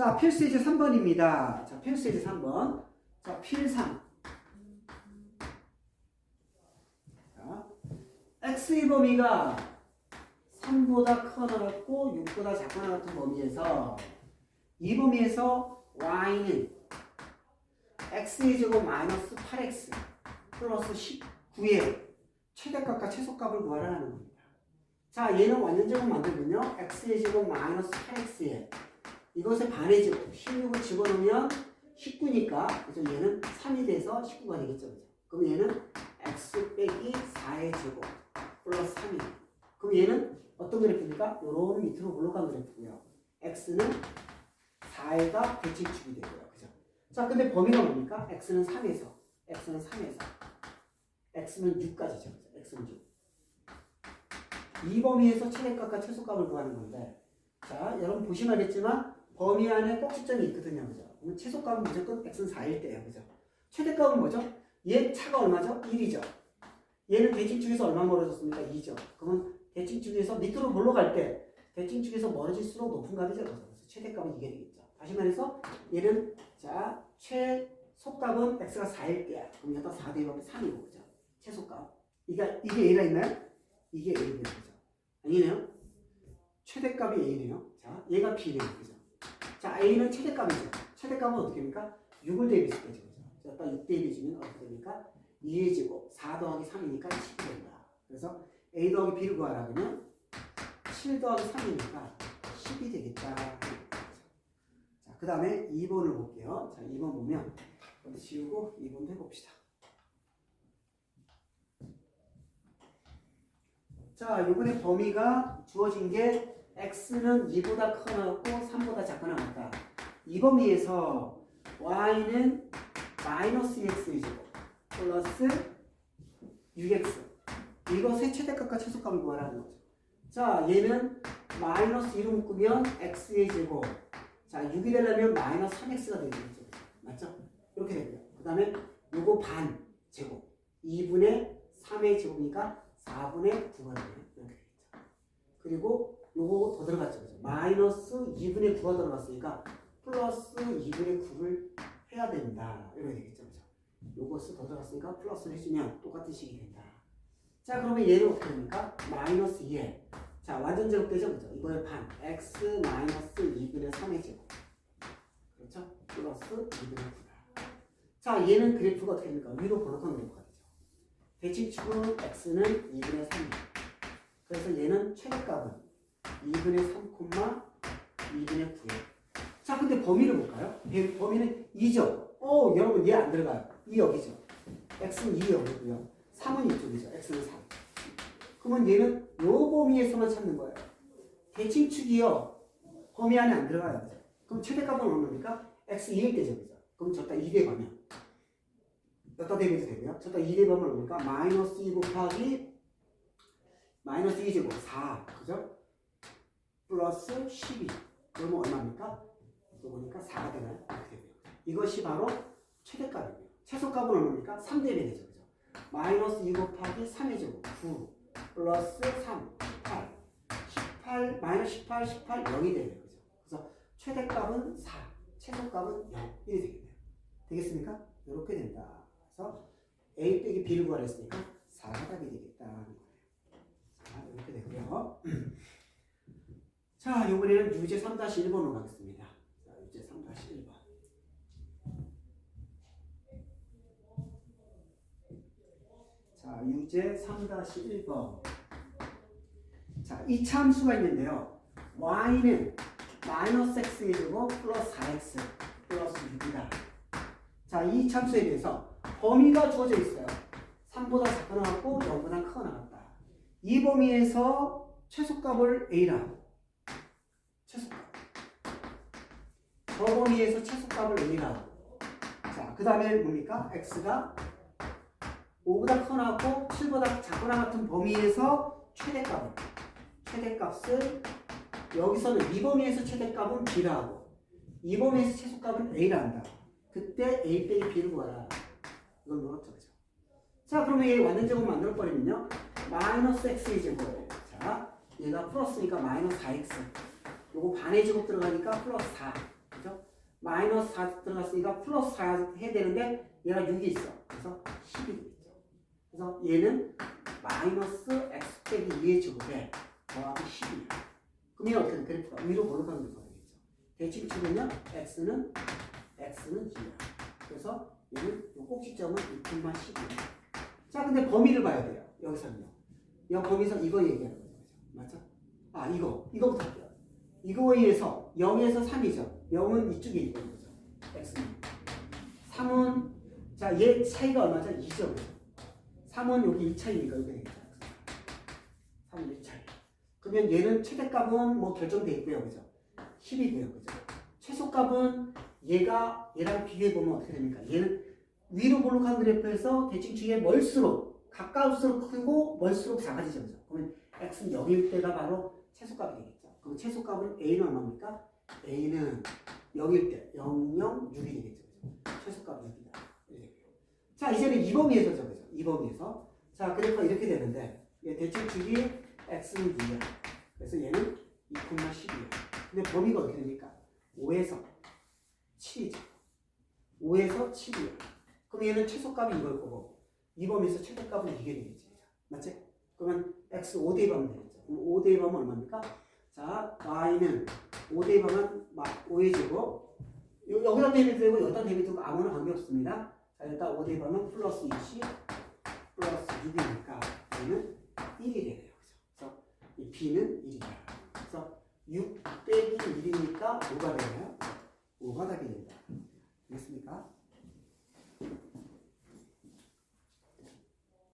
자, 필수 예제 3번입니다. 자, 필수 예제 3번. 자, 필상. 자, x의 범위가 3보다 크거나 같고 6보다 작거나 같은 범위에서 이 범위에서 y는 x의 제곱 마이너스 8x 플러스 19의 최대값과 최소값을 구하라는 겁니다. 자, 얘는 완전 제곱 만들면요. x의 제곱 마이너스 8x에 반의 제곱 16을 집어넣으면 19니까 그래서 얘는 3이 돼서 19가 되겠죠. 그죠? 그럼 얘는 x 빼기 4의 제곱 플러스 3이 그럼 얘는 어떤 그래프입니까? 요런 밑으로 올라간 그래프고요. x는 4가 대칭축이 되고요. 그죠? 자, 근데 범위가 뭡니까? x는 3에서 x는 3에서 x는 6까지죠. 그죠? x는 6. 이 범위에서 최대값과 최소값을 구하는 건데 자, 여러분 보시면 알겠지만 범위 안에 꼭지점이 있거든요. 그죠? 최소값은 무조건 x는 4일 때예요. 그죠? 최대값은 뭐죠? 얘 차가 얼마죠? 1이죠. 얘는 대칭축에서 얼마 멀어졌습니까? 2죠. 그러면 대칭축에서 밑으로 올라갈 때 대칭축에서 멀어질수록 높은 값이죠. 그래서 최대값은 이게 되겠죠. 다시 말해서 얘는 자 최소값은 x가 4일 때야. 그럼 여기다 4 대입하면 3이고 그죠? 최소값. 이게 이게 a라 있나요? 이게 a고요. 그죠? 아니네요. 최대값이 a네요. 자 얘가 b네요. 그죠? 자 a는 최대값이죠. 최대값은 어떻게 됩니까? 6을 대입했을 때죠. 자, 딱6 대입해주면 어떻게 됩니까? 2의 제곱 4 더하기 3이니까 10이 된다. 그래서 a 더하기 b를 구하라 그러면 7 더하기 3이니까 10이 되겠다. 자, 그 다음에 2번을 볼게요. 자, 2번 보면 이거 지우고 2번 해봅시다. 자, 이번에 범위가 주어진 게 x는 2보다 크거나 같고 3보다 작거나 같다. 이 범위에서 y는 마이너스 x의 제곱 플러스 6x 이것의 최대값과 최소값을 구하라는 거죠. 자, 얘는 마이너스 1을 묶으면 x의 제곱 자, 6이 되려면 마이너스 3x가 되겠죠. 맞죠? 이렇게 되고요. 그 다음에 요거 반 제곱 2분의 3의 제곱이니까 4분의 9가 되네요. 이렇게 되겠죠. 그리고 요거 더 들어갔죠. 그죠? 마이너스 2분의 9가 들어갔으니까 플러스 2분의 9를 해야 된다. 이렇게 되겠죠. 그죠? 요것을 더 들어갔으니까 플러스를 해주면 똑같은 식이 된다. 자, 그러면 얘는 어떻게 됩니까? 마이너스 2에 자, 완전 제곱되죠? 그죠? 이거의 반 x 마이너스 2분의 3의 제곱 그렇죠? 플러스 2분의 9다. 자, 얘는 그래프가 어떻게 됩니까? 위로 번호칸 그래프가 되죠. 대칭축은 x는 2분의 3입니다. 그래서 얘는 최대값은 2분의 3, 2분의 9예요. 자, 근데 범위를 볼까요? 배- 범위는 2죠. 어, 여러분 얘 안 들어가요. 2 여기죠. x는 2 여기고요. 3은 이쪽이죠. x는 3. 그러면 얘는 요 범위에서만 찾는 거예요. 대칭축이요. 범위 안에 안 들어가요. 그럼 최대값은 얼마입니까? x 2일 때죠. 그죠? 그럼 저다 2 대 가면 여기다 대비도 되고요. 저다 2 대 가면 얼마입니까? 마이너스 2 곱하기 마이너스 2제곱 4. 그죠? 플러스 12. 그러면 얼마입니까? 요거니까 4가 되나요? 이것이 바로 최대값이고요. 최소값은 얼마입니까? 3대비 되죠. 그죠? 마이너스 2 곱하기 3의 제곱 9 플러스 3 18 18 마이너스 18 18 0이 되네요. 그죠? 그래서 최대값은 4 최소값은 0 이렇게 되겠네요. 되겠습니까? 이렇게 된다. 그래서 A 빼기 B를 구하랬으니까 4가 답이 거예요. 자, 이렇게 되고요. 자, 이번에는 유제 3-1번으로 가겠습니다. 자, 유제 3-1번. 자, 유제 3-1번. 자, 이 참수가 있는데요. y는 마이너스 x의 제곱 플러스 4x 플러스 6이다. 자, 이 참수에 대해서 범위가 주어져 있어요. 3보다 작거나 같고 0보다 크거나 같다. 이 범위에서 최소값을 a라. 최소값. 저 범위에서 최소값을 a라. 자, 그 다음에 뭡니까? x가 5보다 크거나 같고 7보다 작거나 같은 범위에서 최대값을 최대값을 여기서는 이 범위에서 최대값은 b라 하고 이 범위에서 최소값은 a라 한다. 그때 a 빼기 b를 구하라. 이걸 물었죠, 그죠? 자, 그러면 얘 완전 제곱 만들어 버리면요, 마이너스 x의 제곱. 자, 얘가 플러스니까 마이너스 4x. 요거 반의 제곱 들어가니까 플러스 4. 그죠? 마이너스 4 들어갔으니까 플러스 4 해야 되는데 얘가 6이 있어. 그래서 10이 되겠죠. 그래서 얘는 마이너스 x 빼기 2의 제곱에 더하기 10이야. 그럼 얘는 어떻게 돼? 그래프가 위로 게 되겠죠. 대칭 치면요. x는 x는 2야. 그래서 얘는 요 꼭지점은 2,10이야. 자, 근데 범위를 봐야 돼요. 여기서는요. 이 범위에서 이거 얘기하는 거죠. 맞죠? 아, 이거. 이거부터 할게요. 이거에 의해서 0에서 3이죠. 0은 이쪽에 있는 거죠. x는. 3은 자, 얘 차이가 얼마죠? 2죠. 3은 여기 1차이니까 여기 되겠죠. 3은 1차이. 그러면 얘는 최대값은 뭐 결정돼 있고요. 그죠? 10이 돼요. 그죠? 최소값은 얘가 얘랑 비교해 보면 어떻게 됩니까? 얘는 위로 볼록한 그래프에서 대칭 축에 멀수록 가까울수록 크고 멀수록 작아지죠. 그죠? 그러면 x는 0일 때가 바로 최소값이 되겠죠. 그럼 최소값은 a는 얼마입니까? A는 0일 때 0, 0, 6이 되겠죠. 그죠? 최소값 6이다. 이렇게 돼요. 자 이제는 2범위에서 적어죠. 2범위에서 자 그래프가 이렇게 되는데 얘 대칭축이 x는 2야. 그래서 얘는 2,10이야. 근데 범위가 어떻게 됩니까? 5에서 7이죠. 5에서 7이에요. 그럼 얘는 최소값이 이걸 거고 이 범위에서 최대값은 이게 되겠지. 그죠? 맞지? 그러면 x 5 대입하면 되겠죠. 그럼 5 대입하면 얼마입니까? 자, y는 5 대입하면 5의 제곱 요- 여기다 대입해도 되고 여기다 대입해도 되고 아무나 관계없습니다. 자, 일단 5 대입하면 플러스 20 플러스 6이니까 얘는 1이 되네요. 그래서 이 b는 1이다. 그래서 6 빼기 1이니까 5가 되나요? 5가 되게 된다. 됐습니까?